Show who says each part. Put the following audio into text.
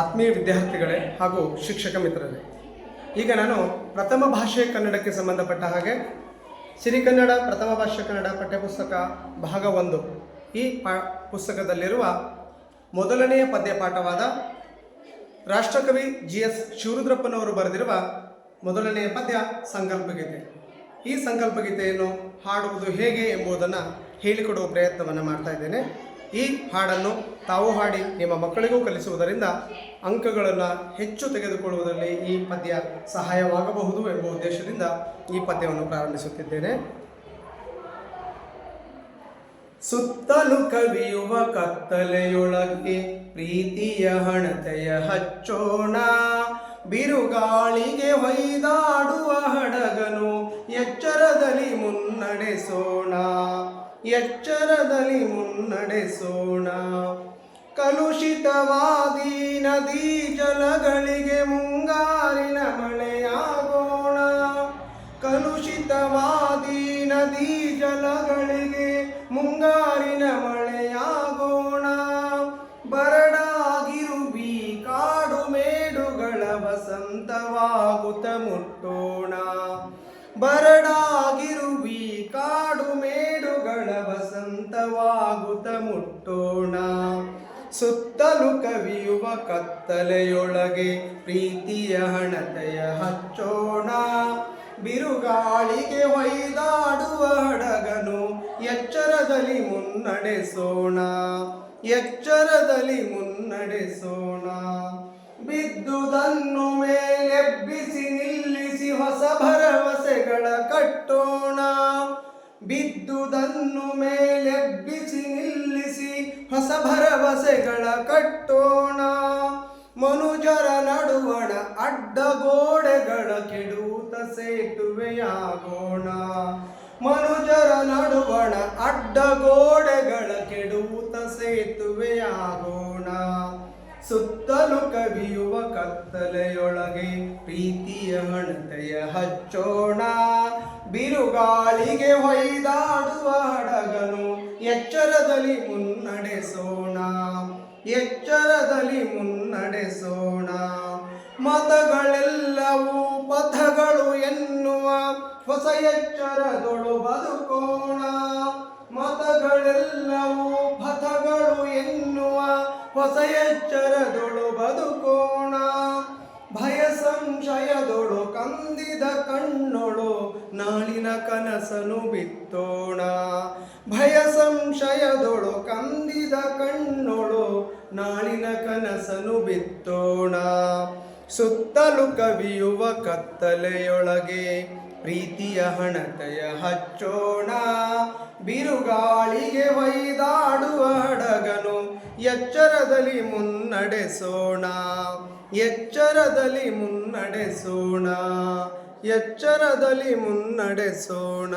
Speaker 1: ಆತ್ಮೀಯ ವಿದ್ಯಾರ್ಥಿಗಳೇ ಹಾಗೂ ಶಿಕ್ಷಕ ಮಿತ್ರರೇ, ಈಗ ನಾನು ಪ್ರಥಮ ಭಾಷೆ ಕನ್ನಡಕ್ಕೆ ಸಂಬಂಧಪಟ್ಟ ಹಾಗೆ ಸಿರಿಕನ್ನಡ ಪ್ರಥಮ ಭಾಷೆ ಕನ್ನಡ ಪಠ್ಯಪುಸ್ತಕ ಭಾಗ ಒಂದು ಈ ಪಾ ಪುಸ್ತಕದಲ್ಲಿರುವ ಮೊದಲನೆಯ ಪದ್ಯ ಪಾಠವಾದ ರಾಷ್ಟ್ರಕವಿ ಜಿ ಎಸ್ ಶಿವರುದ್ರಪ್ಪನವರು ಬರೆದಿರುವ ಮೊದಲನೆಯ ಪದ್ಯ ಸಂಕಲ್ಪಗೀತೆ. ಈ ಸಂಕಲ್ಪಗೀತೆಯನ್ನು ಹಾಡುವುದು ಹೇಗೆ ಎಂಬುದನ್ನು ಹೇಳಿಕೊಡುವ ಪ್ರಯತ್ನವನ್ನು ಮಾಡ್ತಾ ಇದ್ದೇನೆ. ಈ ಹಾಡನ್ನು ತಾವು ಹಾಡಿ ನಿಮ್ಮ ಮಕ್ಕಳಿಗೂ ಕಲಿಸುವುದರಿಂದ ಅಂಕಗಳನ್ನು ಹೆಚ್ಚು ತೆಗೆದುಕೊಳ್ಳುವುದರಲ್ಲಿ ಈ ಪದ್ಯ ಸಹಾಯವಾಗಬಹುದು ಎಂಬ ಉದ್ದೇಶದಿಂದ ಈ ಪದ್ಯವನ್ನು ಪ್ರಾರಂಭಿಸುತ್ತಿದ್ದೇನೆ. ಸುತ್ತಲು ಕವಿಯುವ ಕತ್ತಲೆಯೊಳಗೆ ಪ್ರೀತಿಯ ಹಣತೆಯ ಹಚ್ಚೋಣ, ಬಿರುಗಾಳಿಗೆ ಹೊಯ್ದಾಡುವ ಎಚ್ಚರದಲ್ಲಿ ಮುನ್ನಡೆಸೋಣ. ಕಲುಷಿತವಾದಿ ನದಿ ಜಲಗಳಿಗೆ ಮುಂಗಾರಿನ ಮಳೆಯಾಗೋಣ. ಕಲುಷಿತವಾದಿ ನದಿ ಜಲಗಳಿಗೆ ಮುಂಗಾರಿನ ಮಳೆಯಾಗೋಣ. ಬರಡಾಗಿರುವಿ ಕಾಡು ಮೇಡುಗಳ ವಸಂತವಾಗುತ್ತ ಮುಟ್ಟೋಣ. ಬರಡಾಗಿರುವಿ ವಸಂತವಾಗುತ್ತ ಮುಟ್ಟೋಣ. ಸುತ್ತಲು ಕವಿಯುವ ಕತ್ತಲೆಯೊಳಗೆ ಪ್ರೀತಿಯ ಹಣತೆಯ ಹಚ್ಚೋಣ. ಬಿರುಗಾಳಿಗೆ ಹೊಯ್ದಾಡುವ ಹಡಗನು ಎಚ್ಚರದಲ್ಲಿ ಮುನ್ನಡೆಸೋಣ. ಎಚ್ಚರದಲ್ಲಿ ಮುನ್ನಡೆಸೋಣ. ಬಿದ್ದುದನ್ನು ಮೇಲೆಬ್ಬಿಸಿ ನಿಲ್ಲಿಸಿ ಹೊಸ ಭರವಸೆಗಳ ಕಟ್ಟೋಣ. ಬಿದ್ದುದನ್ನು ಮೇಲೆಬ್ಬಿಸಿ ನಿಲ್ಲಿಸಿ ಹೊಸ ಭರವಸೆಗಳ ಕಟ್ಟೋಣ. ಮನುಜರ ನಡುವಣ ಅಡ್ಡಗೋಡೆಗಳ ಕೆಡೂತ ಸೇತುವೆಯಾಗೋಣ. ಮನುಜರ ನಡುವಣ ಅಡ್ಡಗೋಡೆಗಳ ಕೆಡೂತ ಸೇತುವೆಯಾಗೋಣ. ಸುತ್ತಲು ಕವಿಯುವ ಕತ್ತಲೆಯೊಳಗೆ ಪ್ರೀತಿಯ ಹಣತೆಯ ಹಚ್ಚೋಣ. ಬಿರುಗಾಳಿಗೆ ಹೊಯ್ದಾಡುವ ಹಡಗನು ಎಚ್ಚರದಲ್ಲಿ ಮುನ್ನಡೆಸೋಣ. ಎಚ್ಚರದಲ್ಲಿ ಮುನ್ನಡೆಸೋಣ. ಮತಗಳೆಲ್ಲವೂ ಪಥಗಳು ಎನ್ನುವ ಹೊಸ ಎಚ್ಚರದೊಳು ಬದುಕೋಣ. ಮತಗಳೆಲ್ಲವೂ ಪಥಗಳು ಎನ್ನುವ ಹೊಸ ಎಚ್ಚರದೊಳು ಬದುಕೋಣ. ಭಯ ಸಂಶಯದೊಳು ಕಂದಿದ ಕಣ್ಣೊಳು ಕನಸನು ಬಿತ್ತೋಣ. ಭಯ ಸಂಶಯದೊಳು ಕಂದಿದ ಕಣ್ಣೊಳು ನಾಳಿನ ಕನಸನು ಬಿತ್ತೋಣ. ಸುತ್ತಲೂ ಕವಿಯುವ ಕತ್ತಲೆಯೊಳಗೆ ಪ್ರೀತಿಯ ಹಣತೆಯ ಹಚ್ಚೋಣ. ಬಿರುಗಾಳಿಗೆ ಒಯ್ದಾಡುವ ಹಡಗನು ಎಚ್ಚರದಲ್ಲಿ ಮುನ್ನಡೆಸೋಣ. ಎಚ್ಚರದಲ್ಲಿ ಮುನ್ನಡೆಸೋಣ. ಎಚ್ಚರದಲ್ಲಿ ಮುನ್ನಡೆಸೋಣ.